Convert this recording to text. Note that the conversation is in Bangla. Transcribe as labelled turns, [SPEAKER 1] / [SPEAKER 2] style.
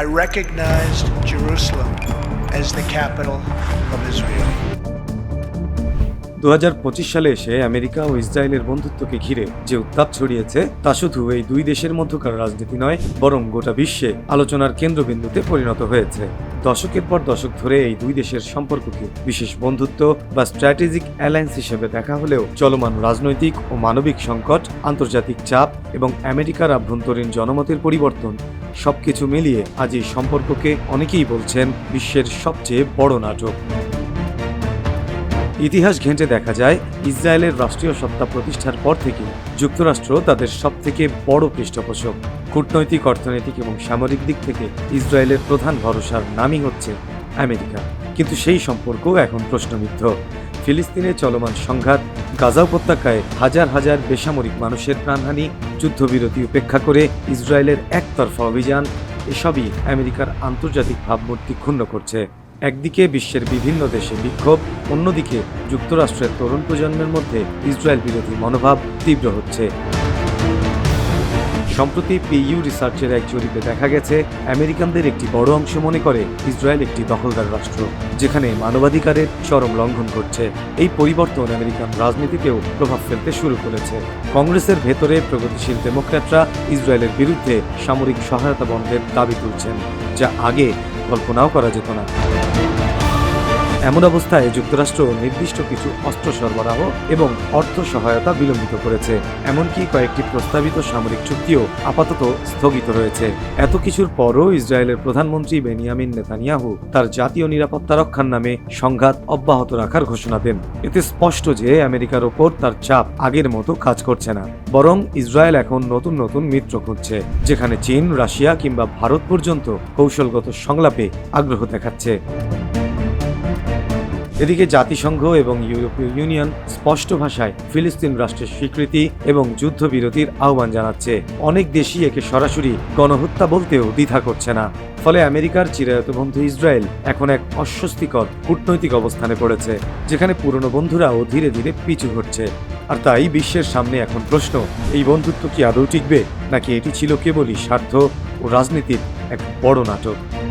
[SPEAKER 1] I recognized Jerusalem as the capital of Israel.
[SPEAKER 2] দু সালে এসে আমেরিকা ও ইসরায়েলের বন্ধুত্বকে ঘিরে যে উত্তাপ ছড়িয়েছে তা শুধু এই দুই দেশের মধ্যকার রাজনীতি নয় বরং গোটা বিশ্বে আলোচনার কেন্দ্রবিন্দুতে পরিণত হয়েছে দশকের পর দশক ধরে এই দুই দেশের সম্পর্ককে বিশেষ বন্ধুত্ব বা স্ট্র্যাটেজিক অ্যালায়েন্স হিসেবে দেখা হলেও চলমান রাজনৈতিক ও মানবিক সংকট আন্তর্জাতিক চাপ এবং আমেরিকার আভ্যন্তরীণ জনমতের পরিবর্তন সবকিছু মিলিয়ে আজ এই সম্পর্ককে অনেকেই বলছেন বিশ্বের সবচেয়ে বড় নাটক ইতিহাস ঘেঁটে দেখা যায় ইসরায়েলের রাষ্ট্রীয় সত্তা প্রতিষ্ঠার পর থেকে যুক্তরাষ্ট্র তাদের সবথেকে বড় পৃষ্ঠপোষক কূটনৈতিক অর্থনৈতিক এবং সামরিক দিক থেকে ইসরায়েলের প্রধান ভরসার নামই হচ্ছে আমেরিকা কিন্তু সেই সম্পর্ক এখন প্রশ্নবিদ্ধ ফিলিস্তিনে চলমান সংঘাত গাজা উপত্যকায় হাজার হাজার বেসামরিক মানুষের প্রাণহানি যুদ্ধবিরতি উপেক্ষা করে ইসরায়েলের একতরফা অভিযান এসবই আমেরিকার আন্তর্জাতিক ভাবমূর্তি ক্ষুণ্ণ করছে একদিকে বিশ্বের বিভিন্ন দেশে বিক্ষোভ অন্যদিকে যুক্তরাষ্ট্রের তরুণ প্রজন্মের মধ্যে ইসরায়েল বিরোধী মনোভাব তীব্র হচ্ছে সম্প্রতি পিইউ রিসার্চের এক জরিপে দেখা গেছে আমেরিকানদের একটি বড় অংশ মনে করে ইসরায়েল একটি দখলদার রাষ্ট্র যেখানে মানবাধিকারের চরম লঙ্ঘন ঘটছে এই পরিবর্তন আমেরিকান রাজনীতিতেও প্রভাব ফেলতে শুরু করেছে কংগ্রেসের ভেতরে প্রগতিশীল ডেমোক্র্যাটরা ইসরায়েলের বিরুদ্ধে সামরিক সহায়তা বন্ধের দাবি তুলছেন যা আগে কল্পনাও করা যেত না এমন অবস্থায় যুক্তরাষ্ট্র নির্দিষ্ট কিছু অস্ত্র সরবরাহ এবং অর্থ সহায়তা বিলম্বিত করেছে এমনকি কয়েকটি প্রস্তাবিত সামরিক চুক্তিও আপাতত স্থগিত রয়েছে এত কিছুর পরও ইসরায়েলের প্রধানমন্ত্রী বেনিয়ামিন নেতানিয়াহু তার জাতীয় নিরাপত্তা রক্ষার নামে সংঘাত অব্যাহত রাখার ঘোষণা দেন এতে স্পষ্ট যে আমেরিকার ওপর তার চাপ আগের মতো কাজ করছে না বরং ইসরায়েল এখন নতুন নতুন মিত্র খুঁজছে যেখানে চীন রাশিয়া কিংবা ভারত পর্যন্ত কৌশলগত সংলাপে আগ্রহ দেখাচ্ছে এদিকে জাতিসংঘ এবং ইউরোপীয় ইউনিয়ন স্পষ্ট ভাষায় ফিলিস্তিন রাষ্ট্রের স্বীকৃতি এবং যুদ্ধবিরতির আহ্বান জানাচ্ছে অনেক দেশই একে সরাসরি গণহত্যা বলতেও দ্বিধা করছে না ফলে আমেরিকার চিরায়ত বন্ধু ইসরায়েল এখন এক অস্বস্তিকর কূটনৈতিক অবস্থানে পড়েছে যেখানে পুরনো বন্ধুরাও ধীরে ধীরে পিছু ঘটছে আর তাই বিশ্বের সামনে এখন প্রশ্ন এই বন্ধুত্ব কি আদৌ টিকবে নাকি এটি ছিল কেবলই স্বার্থ ও রাজনীতির এক বড় নাটক